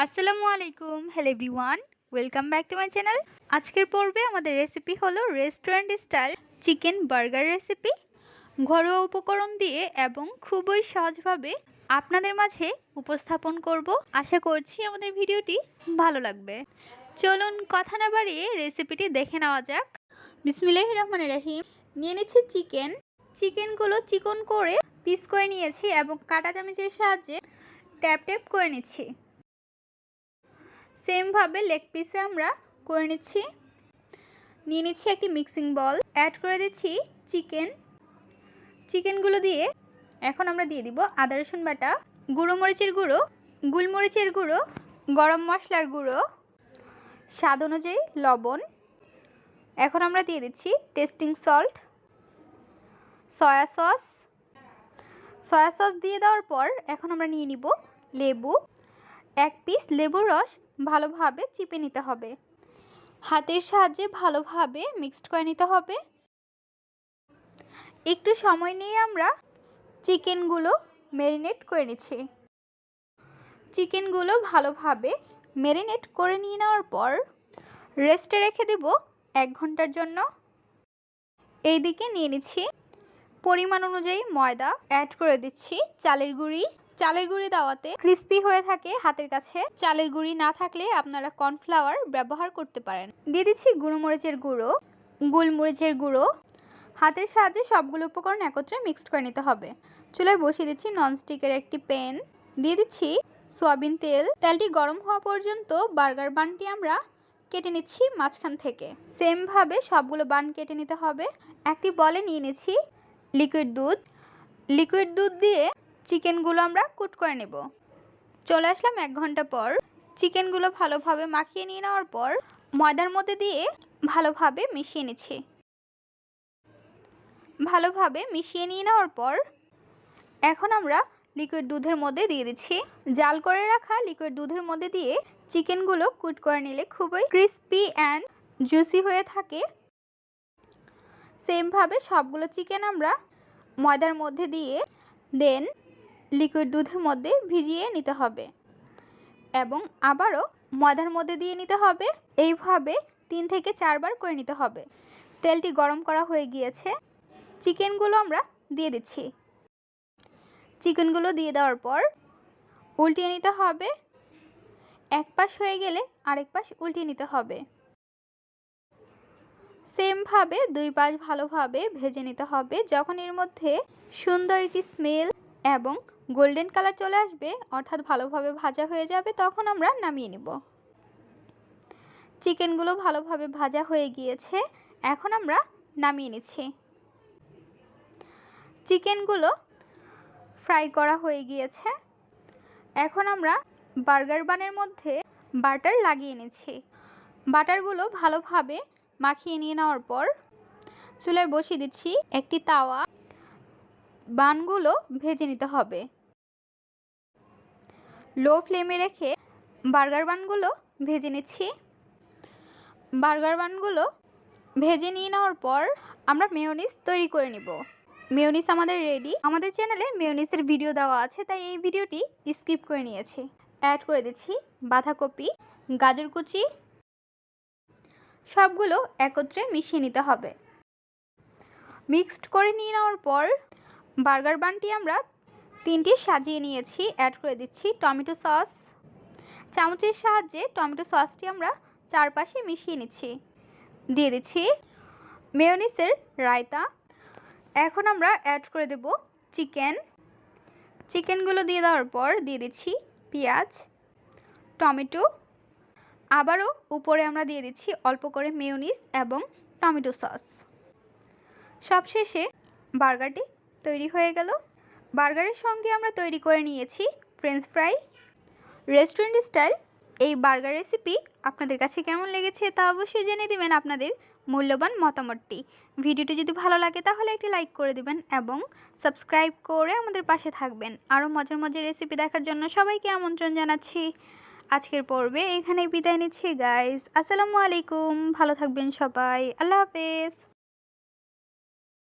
আসসালামু আলাইকুম। Hello everyone welcome back to my channel আজকের পর্বে আমাদের রেসিপি হলো restaurant style chicken burger recipe ঘরোয়া উপকরণ দিয়ে এবং খুবই সহজভাবে আপনাদের মাঝে উপস্থাপন করব। আশা করছি আমাদের ভিডিওটি ভালো লাগবে। চলুন কথা না বাড়িয়ে রেসিপিটি দেখে নেওয়া যাক। বিসমিল্লাহ রহমান রহিম। নিয়ে নিচ্ছি চিকেন চিকেনগুলো চিকন করে পিস করে নিয়েছি এবং কাটা চামচের সাহায্যে ট্যাপ ট্যাপ করে নিচ্ছি। সেমভাবে লেগ পিসে আমরা করে নিচ্ছি। নিয়ে নিচ্ছি একটি মিক্সিং বল। অ্যাড করে দিচ্ছি চিকেন। চিকেনগুলো দিয়ে এখন আমরা দিয়ে দিব আদা, রসুন বাটা, গুঁড়ো মরিচের গুঁড়ো, গুলমরিচের গুঁড়ো, গরম মশলার গুঁড়ো, স্বাদ অনুযায়ী লবণ। এখন আমরা দিয়ে দিচ্ছি tasting salt, soy sauce. Soy sauce দিয়ে দেওয়ার পর এখন আমরা নিয়ে নিব লেবু। এক পিস লেবুর রস ভালোভাবে চিপে নিতে হবে। হাতের সাহায্যে ভালোভাবে মিক্সড করে নিতে হবে। একটু সময় নিয়ে আমরা চিকেনগুলো ম্যারিনেট করে নিচ্ছি। চিকেনগুলো ভালোভাবে ম্যারিনেট করে নিয়ে নেওয়ার পর রেস্টে রেখে দেব এক ঘণ্টার জন্য। এইদিকে নিয়ে নিচ্ছি। পরিমাণ অনুযায়ী ময়দা অ্যাড করে দিচ্ছি, চালের গুঁড়ি। চালের গুঁড়ি দেওয়াতে ক্রিস্পি হয়ে থাকে হাতের কাছে। চালের গুঁড়ি না থাকলে আপনারা কর্নফ্লাওয়ার ব্যবহার করতে পারেন। দিয়ে দিচ্ছি গুঁড়োমরিচের গুঁড়ো গোলমরিচের গুঁড়ো। হাতের সাহায্যে সবগুলো উপকরণ একত্রে মিক্সড করে নিতে হবে। চুলায় বসিয়ে দিচ্ছি ননস্টিকের একটি প্যান দিয়ে দিচ্ছি সোয়াবিন তেল। তেলটি গরম হওয়া পর্যন্ত বার্গার বানটি আমরা কেটে নিচ্ছি মাঝখান থেকে। সেমভাবে সবগুলো বান কেটে নিতে হবে। একটি বলে নিয়ে নিচ্ছি লিকুইড দুধ। লিকুইড দুধ দিয়ে চিকেনগুলো আমরা কুট করে নেব। চলে আসলাম এক ঘণ্টা পর। চিকেনগুলো ভালোভাবে মাখিয়ে নিয়ে নেওয়ার পর ময়দার মধ্যে দিয়ে ভালোভাবে মিশিয়ে নিচ্ছি। ভালোভাবে মিশিয়ে নিয়ে নেওয়ার পর এখন আমরা লিকুইড দুধের মধ্যে দিয়ে দিচ্ছি। জাল করে রাখা লিকুইড দুধের মধ্যে দিয়ে চিকেনগুলো কুট করে নিলে খুবই ক্রিস্পি অ্যান্ড জুসি হয়ে থাকে। সেমভাবে সবগুলো চিকেন আমরা ময়দার মধ্যে দিয়ে দেন লিকুইড দুধের মধ্যে ভিজিয়ে নিতে হবে এবং আবারও ময়দার মধ্যে দিয়ে নিতে হবে। এইভাবে তিন থেকে চারবার করে নিতে হবে। তেলটি গরম করা হয়ে গিয়েছে। চিকেনগুলো আমরা দিয়ে দিচ্ছি। চিকেনগুলো দিয়ে দেওয়ার পর উল্টিয়ে নিতে হবে। এক পাশ হয়ে গেলে আরেক পাশ উল্টিয়ে নিতে হবে। সেমভাবে দুই পাশ ভালোভাবে ভেজে নিতে হবে। যখন এর মধ্যে সুন্দর একটি স্মেল এবং গোল্ডেন কালার চলে আসবে, অর্থাৎ ভালোভাবে ভাজা হয়ে যাবে, তখন আমরা নামিয়ে নিব। চিকেনগুলো ভালোভাবে ভাজা হয়ে গিয়েছে, এখন আমরা নামিয়ে নিচ্ছি। চিকেনগুলো ফ্রাই করা হয়ে গিয়েছে, এখন আমরা বার্গার বানের মধ্যে বাটার লাগিয়ে নিচ্ছি। বাটারগুলো ভালোভাবে মাখিয়ে নিয়ে নেওয়ার পর চুলায় বসিয়ে দিচ্ছি একটি তাওয়া। বানগুলো ভেজে নিতে হবে। লো ফ্লেমে রেখে বার্গার বানগুলো ভেজে নিচ্ছি। বার্গার বানগুলো ভেজে নিয়ে নেওয়ার পর আমরা মেয়নিস তৈরি করে নিব। মেয়নিস আমাদের রেডি আমাদের চ্যানেলে মেয়নিসের ভিডিও দেওয়া আছে, তাই এই ভিডিওটি স্কিপ করে নিয়েছি। অ্যাড করে দিচ্ছি বাঁধাকপি, গাজর কুচি, সবগুলো একত্রে মিশিয়ে নিতে হবে। মিক্সড করে নিয়ে নেওয়ার পর বার্গার বানটি আমরা তিনটি সাজিয়ে নিয়েছি অ্যাড করে দিচ্ছি টমেটো সস। চামচের সাহায্যে টমেটো সসটি আমরা চারপাশে মিশিয়ে নিচ্ছি। দিয়ে দিচ্ছি মেয়নিসের রায়তা। এখন আমরা অ্যাড করে দেব চিকেন। চিকেনগুলো দিয়ে দেওয়ার পর দিয়ে দিচ্ছি পেঁয়াজ, টমেটো। আবারও উপরে আমরা দিয়ে দিচ্ছি অল্প করে মেয়নিস এবং টমেটো সস। সবশেষে বার্গারটি তৈরি হয়ে গেল। বার্গারের সঙ্গে আমরা তৈরি করে নিয়েছি ফ্রেঞ্চ ফ্রাই। Restaurant style. এই বার্গার রেসিপি আপনাদের কাছে কেমন লেগেছে তা অবশ্যই জেনে দিবেন আপনাদের মূল্যবান মতামতটি। ভিডিওটি যদি ভালো লাগে তাহলে একটি লাইক করে দিবেন এবং সাবস্ক্রাইব করে আমাদের পাশে থাকবেন। আরও মজার মজার রেসিপি দেখার জন্য সবাইকে আমন্ত্রণ জানাচ্ছি। আজকের পর্বে এখানেই বিদায় নিচ্ছি গাইস আসসালামু আলাইকুম। ভালো থাকবেন সবাই। আল্লাহ হাফেজ।